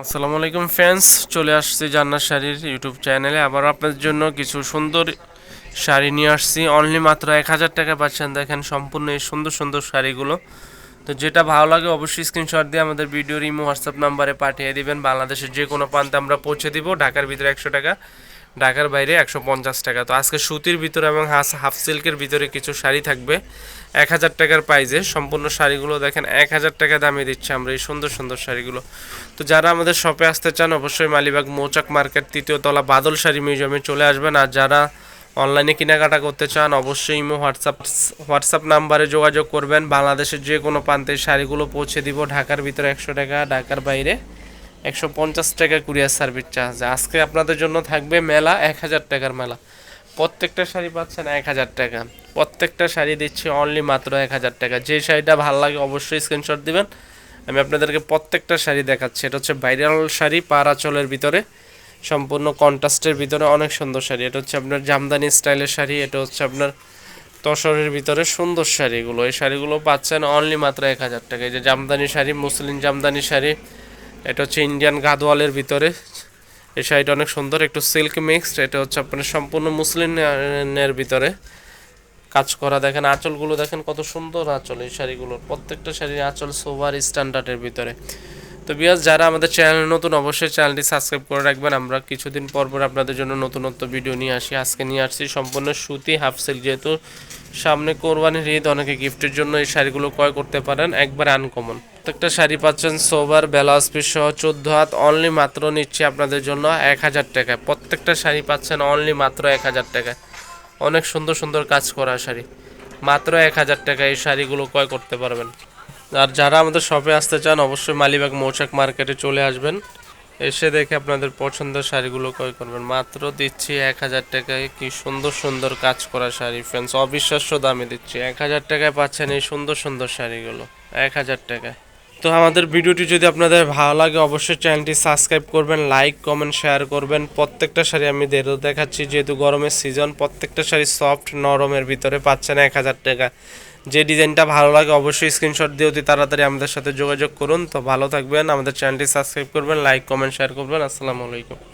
আসসালামু আলাইকুম ফ্রেন্ডস, চলে আসছি জান্নার শাড়ির ইউটিউব চ্যানেলে। আবার আপনাদের জন্য কিছু সুন্দর শাড়ি নিয়ে আসছি। অনলি মাত্র এক হাজার টাকা পাচ্ছেন। দেখেন সম্পূর্ণ এই সুন্দর সুন্দর শাড়িগুলো। তো যেটা ভালো লাগে অবশ্যই স্ক্রিনশট দিয়ে আমাদের ভিডিওর ইমো হোয়াটসঅ্যাপ নাম্বারে পাঠিয়ে দিবেন। বাংলাদেশের যে কোনো প্রান্তে আমরা পৌঁছে দিব। ঢাকার ভিতরে একশো টাকা। ঢাকার বাইরে একশো পঞ্চাশ টাকা। তো আজকে সুতির ভিতরে এবং হাফ সিল্কের ভিতরে কিছু শাড়ি থাকবে। এক হাজার টাকার প্রাইজে সম্পূর্ণ শাড়িগুলো দেখেন, এক হাজার টাকা দামে দিচ্ছে আমরা এই সুন্দর সুন্দর শাড়িগুলো। তো যারা আমাদের শপে আসতে চান, অবশ্যই মালিবাগ মৌচাক মার্কেট, তৃতীয় তলা বাদল শাড়ি মিউজিয়ামে চলে আসবেন। আর যারা অনলাইনে কেনাকাটা করতে চান, অবশ্যই ইমো, হোয়াটসঅ্যাপ হোয়াটসঅ্যাপ নাম্বারে যোগাযোগ করবেন। বাংলাদেশের যে কোনো প্রান্তে শাড়িগুলো পৌঁছে দিব। ঢাকার ভিতরে একশো টাকা, ঢাকার বাইরে একশো পঞ্চাশ টাকা কুরিয়ার সার্ভিস চার্জ। আজকে আপনাদের জন্য থাকবে মেলা এক হাজার টাকার মেলা। প্রত্যেকটা শাড়ি পাচ্ছেন এক হাজার টাকা। প্রত্যেকটা শাড়ি দিচ্ছি অনলি মাত্র এক হাজার টাকা। যে শাড়িটা ভালো লাগে অবশ্যই স্ক্রিনশট দিবেন। আমি আপনাদেরকে প্রত্যেকটা শাড়ি দেখাচ্ছি। এটা হচ্ছে ভাইরাল শাড়ি পারাচলের ভিতরে। সম্পূর্ণ কন্ট্রাস্টের ভিতরে অনেক সুন্দর শাড়ি। এটা হচ্ছে আপনার জামদানি স্টাইলের শাড়ি। এটা হচ্ছে আপনার তসরের ভিতরে সুন্দর শাড়িগুলো। এই শাড়িগুলো পাচ্ছেন অনলি মাত্র এক হাজার টাকা। এই যে জামদানি শাড়ি, মুসলিম জামদানি শাড়ি এটা হচ্ছে ইন্ডিয়ান গাদওয়ালের ভিতরে। এই শাড়িটা অনেক সুন্দর, একটু সিল্ক মিক্সড এটা হচ্ছে আপনার সম্পূর্ণ মুসলিমের ভিতরে। কাজ করা দেখেন, আঁচলগুলো দেখেন কত সুন্দর আঁচল এই শাড়িগুলোর। প্রত্যেকটা শাড়ির আঁচল সোভার স্ট্যান্ডার্ডের ভিতরে। তো বিয়াস যারা আমাদের চ্যানেল নতুন, অবশ্যই চ্যানেলটি সাবস্ক্রাইব করে রাখবেন। আমরা কিছুদিন পর পর আপনাদের জন্য নতুনত্ব ভিডিও নিয়ে আসি। আজকে নিয়ে আসছি সম্পূর্ণ সুতি হাফ সিল্ক যেহেতু সামনে কোরবানির ঈদ, অনেকে গিফটের জন্য এই শাড়িগুলো ক্রয় করতে পারেন, একবার আনকমন প্রত্যেকটা শাড়ি পাচ্ছেন সোভার ব্লাউজ পিস সহ চোদ্দ হাত অনলি মাত্র নিচ্ছি আপনাদের জন্য এক হাজার টাকায়। প্রত্যেকটা শাড়ি পাচ্ছেন অনলি মাত্র এক হাজার টাকায়। অনেক সুন্দর সুন্দর কাজ করা শাড়ি। মাত্র এক হাজার টাকা এই শাড়িগুলো ক্রয় করতে পারবেন। আর যারা আমাদের শপে আসতে চান, অবশ্যই মালিবাগ মৌচাক মার্কেটে চলে আসবেন। এসে দেখে আপনাদের পছন্দের শাড়িগুলো ক্রয় করবেন। মাত্র দিচ্ছি এক হাজার টাকায় কি সুন্দর সুন্দর কাজ করা শাড়ি ফ্রেন্ডস অবিশ্বাস্য দামে দিচ্ছি। এক হাজার টাকায় পাচ্ছেন এই সুন্দর সুন্দর শাড়িগুলো। এক হাজার টাকায়। তো আমাদের ভিডিওটি যদি আপনাদের ভালো লাগে, অবশ্যই চ্যানেলটি সাবস্ক্রাইব করবেন, লাইক, কমেন্ট, শেয়ার করবেন। প্রত্যেকটা শাড়ি আমি দেরও দেখাচ্ছি, যেহেতু গরমের সিজন প্রত্যেকটা শাড়ি সফট নরমের ভিতরে পাচ্ছেন এক হাজার টাকা। যে ডিজাইনটা ভালো লাগে, অবশ্যই স্ক্রিনশট দিয়ে অতি তাড়াতাড়ি আমাদের সাথে যোগাযোগ করুন। তো ভালো থাকবেন, আমাদের চ্যানেলটি সাবস্ক্রাইব করবেন, লাইক, কমেন্ট, শেয়ার করবেন। আসসালামু আলাইকুম।